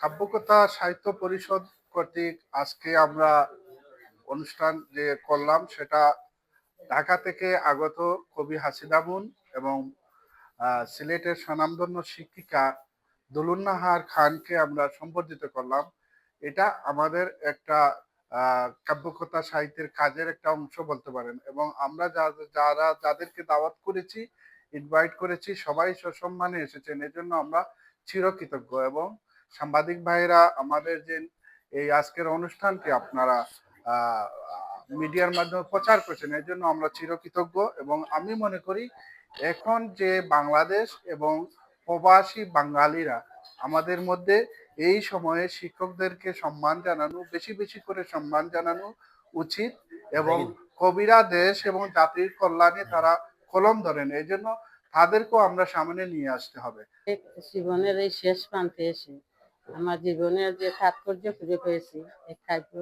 কাব্যকথা সাহিত্য পরিষদ কর্তৃক আজকে আমরা অনুষ্ঠান যে করলাম, সেটা ঢাকা থেকে আগত কবি হাসিদামুন এবং সিলেটের স্বনামধন্য শিক্ষিকা দুলুন্নাহার খানকে আমরা সম্বর্ধিত করলাম। এটা আমাদের একটা কাব্যকথা সাহিত্যের কাজের একটা অংশ বলতে পারেন এবং আমরা যারা, যাদেরকে দাওয়াত করেছি ইনভাইট করেছি, সবাই সসম্মানে এসেছেন। এজন্য আমরা চিরকৃতজ্ঞ এবং সাংবাদিক ভাইরা আমাদের যে এই আজকের অনুষ্ঠানকে আপনারা মিডিয়ার মাধ্যমে প্রচার করছেন এর জন্য আমরা চিরকৃতজ্ঞ এবং আমি মনে করি এখন যে বাংলাদেশ এবং প্রবাসী বাঙালিরা আমাদের মধ্যে এই সময়ে শিক্ষকদেরকে সম্মান জানানো বেশি বেশি করে সম্মান জানানো উচিত এবং কবিরা দেশ এবং জাতির কল্যাণে তারা কলম ধরেন এই জন্য তাদেরকেও আমরা সামনে নিয়ে আসতে হবে। এই জীবনের এই শেষ প্রান্তে এসে আমার জীবনের যে তাৎপর্য খুঁজে পেয়েছি, এই কাব্য,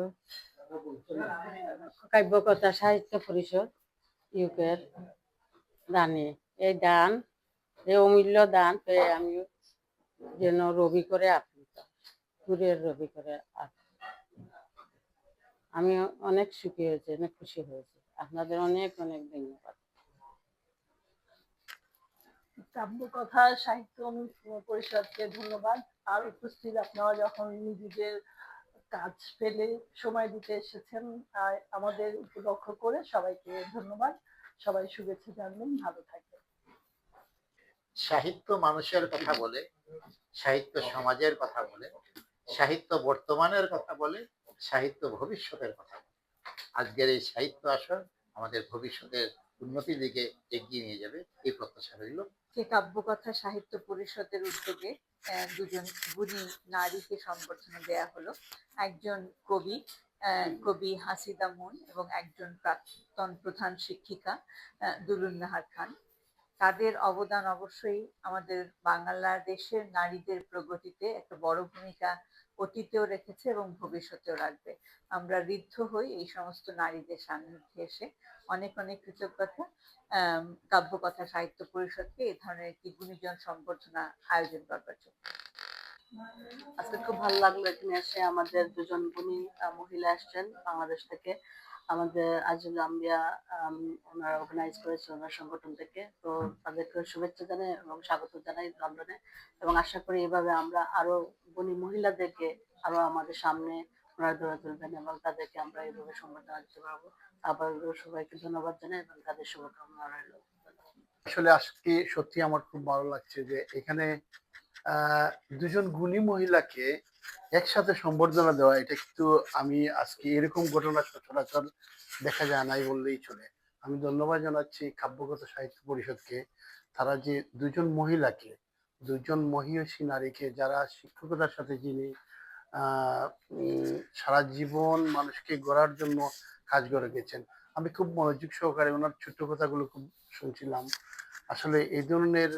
কাব্যকথা সাহিত্য পরিষদ, ইউকের দানে। এই দান, এই অমূল্য দান পেয়ে আমি যেন রবি করে আপ্লুত, সুরের রবি করে আপ্লুত। আমি অনেক সুখী হয়েছি, অনেক খুশি হয়েছি। আপনাদের অনেক অনেক ধন্যবাদ। কাব্যকথা সাহিত্য পরিষদকে ধন্যবাদ। আর উপস্থিত আপনারা যখন নিজেদের কাজ ফেলে সময় দিতে এসেছেন আমাদের উপলক্ষ করে সবাইকে ধন্যবাদ। সবাই শুভেচ্ছা জানবেন, ভালো থাকবেন। সাহিত্য মানুষের কথা বলে, সাহিত্য সমাজের কথা বলে, সাহিত্য বর্তমানের কথা বলে, সাহিত্য ভবিষ্যতের কথা বলে। আজকের এই সাহিত্য আসর আমাদের ভবিষ্যতের উন্নতির দিকে এগিয়ে নিয়ে যাবে, এই প্রত্যাশা রইল। যে কাব্যকথা সাহিত্য পরিষদের উদ্যোগে দুজন গুণী নারীকে সম্বর্ধনা দেয়া হলো। একজন কবি কবি হাসিদা মুন এবং একজন প্রাক্তন প্রধান শিক্ষিকা দুলুন্নাহার খান। তাদের অবদান অবশ্যই আমাদের বাংলাদেশের নারীদের প্রগতিতে একটা বড় ভূমিকা অতীতেও রেখেছে এবং ভবিষ্যতেও রাখবে। আমরা ঋদ্ধ হই এই সমস্ত নারীদের সান্নিধ্যে এসে। অনেক অনেক কৃতজ্ঞতা কাব্যকথা, সাহিত্য পরিষদকে এ ধরনের একটি গুণীজন সম্বর্ধনা আয়োজন করবার জন্য। আজকে খুব ভালো লাগল এখানে এসে আমাদের দুজন গুণী মহিলা আসছেন বাংলাদেশ থেকে। আমাদের আজিল আম্বিয়া আম, ওনারা অর্গানাইজ করেছে ওনার সংগঠন থেকে। তো তাদেরকে শুভেচ্ছা জানাই এবং স্বাগত জানাই লন্ডনে। এবং আশা করি এভাবে আমরা আরও গুণী মহিলাদেরকে আরও আমাদের সামনে ওনারা ধরে তুলবেন এবং তাদেরকে আমরা এইভাবে সম্বর্ধনা দিতে পারব। আবার সবাইকে ধন্যবাদ জানাই এবং তাদের শুভকামনা রইল। আসলে আজকে সত্যি আমার খুব ভালো লাগছে যে এখানে দুজন গুণী মহিলাকে একসাথে সম্বর্ধনা দেওয়া, এটা কিন্তু আমি আজকে এরকম ঘটনা সচরাচর দেখা যায় নাই বললেই চলে। আমি ধন্যবাদ জানাচ্ছি কাব্যগত সাহিত্য পরিষদকে। তারা যে দুজন মহিলাকে, দুজন মহিষী নারীকে, যারা শিক্ষকতার সাথে যিনি সারা জীবন মানুষকে গড়ার জন্য কাজ করে গেছেন, আমি খুব মনোযোগ সহকারে ওনার ছোট্ট কথাগুলো খুব শুনছিলাম। আসলে এই ধরনের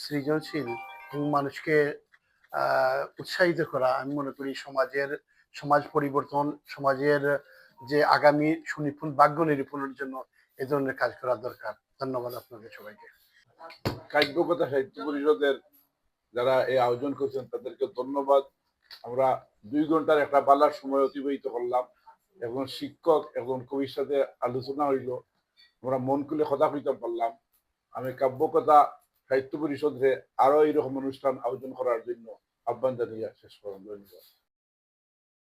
সৃজনশীল এবং মানুষকে উৎসাহিত করা। আমি মনে করি সমাজের, সমাজ পরিবর্তন, সমাজের যে আগামী সুনিপুণ, ভাগ্য নিরূপণের জন্য এই ধরনের কাজ করা দরকার। ধন্যবাদ আপনাদের সবাইকে। কাব্যকথা সাহিত্য পরিষদের যারা এই আয়োজন করেছেন, তাদেরকে ধন্যবাদ। আমরা দুই ঘণ্টার একটা বালার সময় অতিবাহিত করলাম এবং শিক্ষক এবং কবির সাথে আলোচনা হইল। আমরা মন খুলে কথা কইতে পারলাম। আমি কাব্যকথা সাহিত্য পরিষদে আরও এইরকম অনুষ্ঠান আয়োজন করার জন্য আহ্বান জানিয়ে শেষ করলাম। ধন্যবাদ।